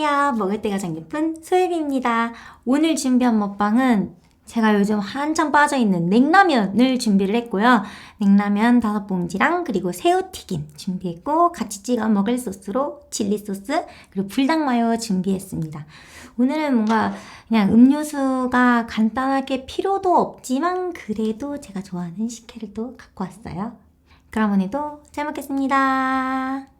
안녕하세요. 먹을 때 가장 예쁜 소혜비입니다. 오늘 준비한 먹방은 제가 요즘 한창 빠져있는 냉라면을 준비를 했고요. 냉라면 다섯 봉지랑 그리고 새우튀김 준비했고 같이 찍어 먹을 소스로 칠리 소스 그리고 불닭마요 준비했습니다. 오늘은 뭔가 그냥 음료수가 간단하게 필요도 없지만 그래도 제가 좋아하는 식혜를 또 갖고 왔어요. 그럼 오늘도 잘 먹겠습니다.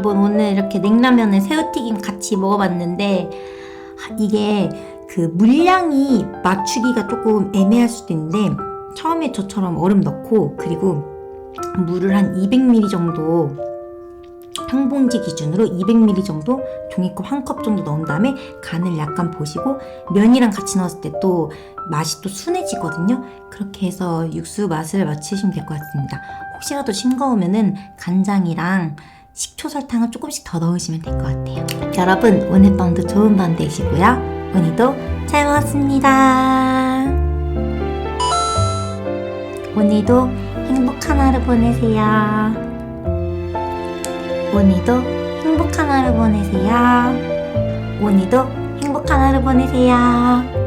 여러분 오늘 이렇게 냉라면에 새우튀김 같이 먹어봤는데 아, 이게 그 물량이 맞추기가 조금 애매할 수도 있는데 처음에 저처럼 얼음 넣고 그리고 물을 한 200ml 정도 한 봉지 기준으로 200ml 정도 종이컵 한 컵 정도 넣은 다음에 간을 약간 보시고 면이랑 같이 넣었을 때 또 맛이 또 순해지거든요. 그렇게 해서 육수 맛을 맞추시면 될 것 같습니다. 혹시라도 싱거우면은 간장이랑 식초 설탕을 조금씩 더 넣으시면 될 것 같아요. 여러분 오늘 밤도 좋은 밤 되시고요. 오늘도 잘 먹었습니다. 오늘도 행복한 하루 보내세요. 오늘도 행복한 하루 보내세요. 오늘도 행복한 하루 보내세요.